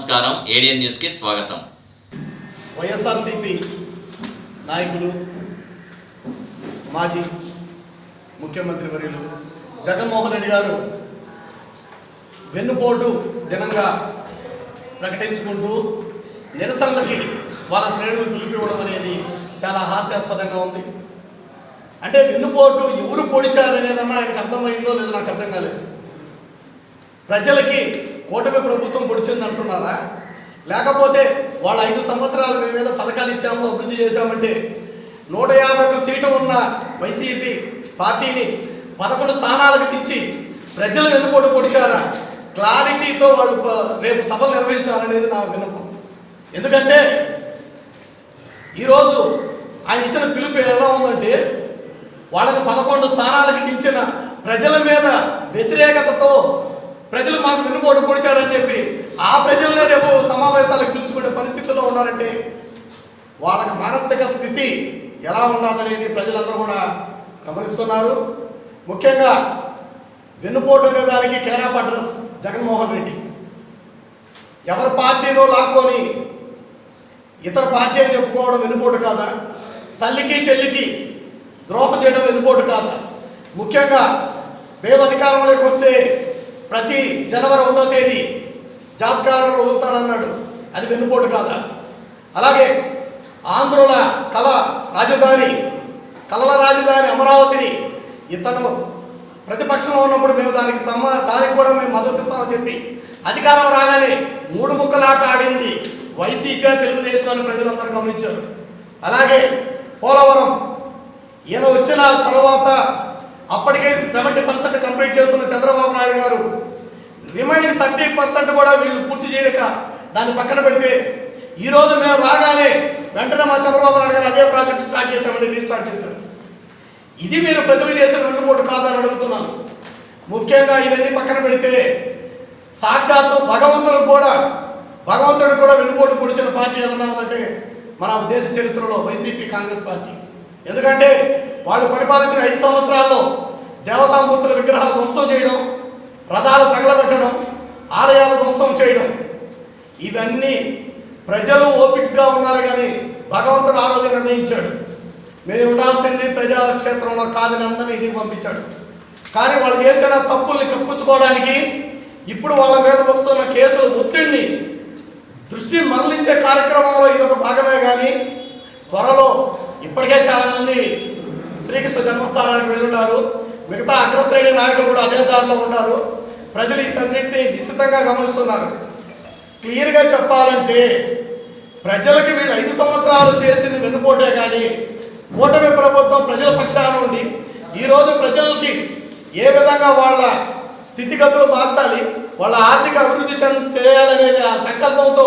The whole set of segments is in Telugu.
నమస్కారం. ఏడియన్ న్యూస్కి స్వాగతం. వైఎస్ఆర్సిపి నాయకులు మాజీ ముఖ్యమంత్రి వర్యులు జగన్మోహన్ రెడ్డి గారు వెన్నుపోటు దినంగా ప్రకటించుకుంటూ నిరసనలకి వాళ్ళ శ్రేణులు పిలిపివ్వడం అనేది చాలా హాస్యాస్పదంగా ఉంది. అంటే వెన్నుపోటు ఎవరు పొడిచారనేదన్నా ఆయనకు అర్థమైందో లేదో నాకు అర్థం కాలేదు. ప్రజలకి కూటమి ప్రభుత్వం పొడిచింది అంటున్నారా? లేకపోతే వాళ్ళ ఐదు సంవత్సరాలు మేమేదో పథకాలు ఇచ్చాము అభివృద్ధి చేశామంటే నూట యాభై ఒక సీటు ఉన్న వైసీపీ పార్టీని పదకొండు స్థానాలకు తెచ్చి ప్రజలు వెనుపోటు పొడిచారా? క్లారిటీతో వాళ్ళు రేపు సభలు నిర్వహించాలనేది నా విన్నపం. ఎందుకంటే ఈరోజు ఆయన ఇచ్చిన పిలుపు ఎలా ఉందంటే వాళ్ళని పదకొండు స్థానాలకు దించిన ప్రజల మీద వ్యతిరేకతతో ప్రజలు మాకు వెన్నుపోటు పొడిచారని చెప్పి ఆ ప్రజలనే రేపు సమావేశాలకు పిలుచుకునే పరిస్థితిలో ఉన్నారంటే వాళ్ళకి మానసిక స్థితి ఎలా ఉన్నదనేది ప్రజలందరూ కూడా గమనిస్తున్నారు. ముఖ్యంగా వెన్నుపోటు అనే దానికి care of address Jaganmohan Reddy. ఎవరి పార్టీలో లాక్కొని ఇతర పార్టీ అని చెప్పుకోవడం వెన్నుపోటు కాదా? తల్లికి చెల్లికి ద్రోహం చేయడం వెనుపోటు కాదా? ముఖ్యంగా మేము అధికారంలోకి వస్తే ప్రతి జనవరి ఒకటో తేదీ జాబ్ కార్డు వదులుతానన్నాడు అది వెన్నుపోటు కాదా? అలాగే ఆంధ్రుల కళ రాజధాని కళల రాజధాని అమరావతిని ఇతను ప్రతిపక్షంలో ఉన్నప్పుడు మేము దానికి సమ దానికి కూడా మేము మద్దతు ఇస్తామని చెప్పి అధికారం రాగానే మూడు ముక్కలాట ఆడింది వైసీపీ తెలుగుదేశం అని ప్రజలందరూ గమనించారు. అలాగే పోలవరం ఈయన వచ్చిన తర్వాత అప్పటికే సెవెంటీ పర్సెంట్ చంద్రబాబు నాయుడు గారు రిమైనింగ్ థర్టీ పర్సెంట్ కూడా వీళ్ళు పూర్తి చేయక దాన్ని పక్కన పెడితే ఈరోజు మేము రాగానే వెంటనే మా చంద్రబాబు నాయుడు గారు అదే ప్రాజెక్ట్ స్టార్ట్ చేశామండి రీస్టార్ట్ చేశాం ఇది మీరు ప్రతిభ చేసిన వెన్నుపోటు కాదని అడుగుతున్నాను. ముఖ్యంగా ఇవన్నీ పక్కన పెడితే సాక్షాత్తు భగవంతుడు కూడా భగవంతుడు కూడా వెన్నుపోటు పొడిచిన పార్టీ ఏదన్నా ఉందంటే మన దేశ చరిత్రలో వైసీపీ కాంగ్రెస్ పార్టీ. ఎందుకంటే వాళ్ళు పరిపాలించిన ఐదు సంవత్సరాల్లో దేవతామూర్తుల విగ్రహాలు ధ్వంసం చేయడం రథాలు తగలబెట్టడం ఆలయాలు ధ్వంసం చేయడం. ఇవన్నీ ప్రజలు ఓపికగా ఉన్నారు కానీ భగవంతుడు ఆ రోజు నిర్ణయించాడు. మేము ఉండాల్సింది ప్రజాక్షేత్రంలో కాదని అందరినీ ఇంటికి పంపించాడు. కానీ వాళ్ళు చేసిన తప్పుల్ని కప్పించుకోవడానికి ఇప్పుడు వాళ్ళ మీద వస్తున్న కేసుల ఒత్తిడిని దృష్టి మరలించే కార్యక్రమంలో ఇది ఒక భాగమే కానీ త్వరలో ఇప్పటికే చాలామంది శ్రీకృష్ణ జన్మస్థానానికి వెళ్ళున్నారు. మిగతా అగ్రశ్రేణి నాయకులు కూడా అదే దారిలో ఉన్నారు. ప్రజలు ఇతన్నింటినీ నిశ్చితంగా గమనిస్తున్నారు. క్లియర్గా చెప్పాలంటే ప్రజలకి వీళ్ళు ఐదు సంవత్సరాలు చేసింది వెన్నుపోటే కానీ కూటమి ప్రభుత్వం ప్రజల పక్షాన ఉండి ఈరోజు ప్రజలకి ఏ విధంగా వాళ్ళ స్థితిగతులు మార్చాలి వాళ్ళ ఆర్థిక అభివృద్ధి చెంద చేయాలనేది ఆ సంకల్పంతో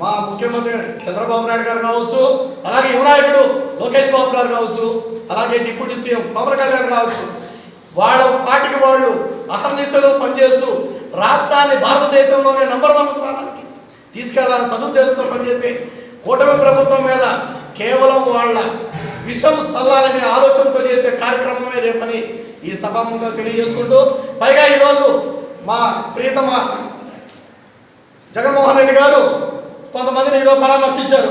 మా ముఖ్యమంత్రి చంద్రబాబు నాయుడు గారు కావచ్చు అలాగే యువనాయకుడు లోకేష్ బాబు గారు కావచ్చు అలాగే డిప్యూటీ సీఎం పవన్ కళ్యాణ్ కావచ్చు వాళ్ళ పార్టీకి వాళ్ళు అహర్నిశలు పనిచేస్తూ రాష్ట్రాన్ని భారతదేశంలోనే నంబర్ వన్ స్థానానికి తీసుకెళ్ళాలని సదుద్దేశంతో పనిచేసి కూటమి ప్రభుత్వం మీద కేవలం వాళ్ళ విషం చల్లాలనే ఆలోచనతో చేసే కార్యక్రమమే రేపని ఈ సభాముఖంగా తెలియజేసుకుంటూ పైగా ఈరోజు మా ప్రియతమ జగన్మోహన్ రెడ్డి గారు కొంతమందిని ఈరోజు పరామర్శించారు.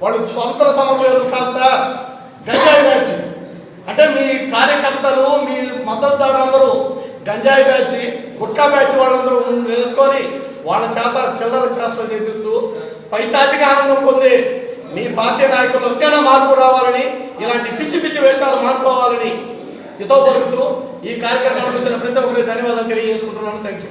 వాళ్ళు స్వంత సమయం లేదు కాస్త గంజాయి మ్యాచ్. అంటే మీ కార్యకర్తలు మీ మద్దతుదారులందరూ గంజాయి బ్యాచ్ గుట్కా బ్యాచ్ వాళ్ళందరూ నిలుసుకొని వాళ్ళ చేత చిల్లర చేష్టలు చేపిస్తూ పైచాచిక ఆనందం పొంది మీ పార్టీ నాయకులు ఇంకైనా మార్పు రావాలని ఇలాంటి పిచ్చి పిచ్చి వేషాలు మార్చుకోవాలని ఇతో పలుకుతూ ఈ కార్యక్రమానికి వచ్చిన ప్రతి ఒక్కరికి ధన్యవాదాలు తెలియజేసుకుంటున్నాను. Thank you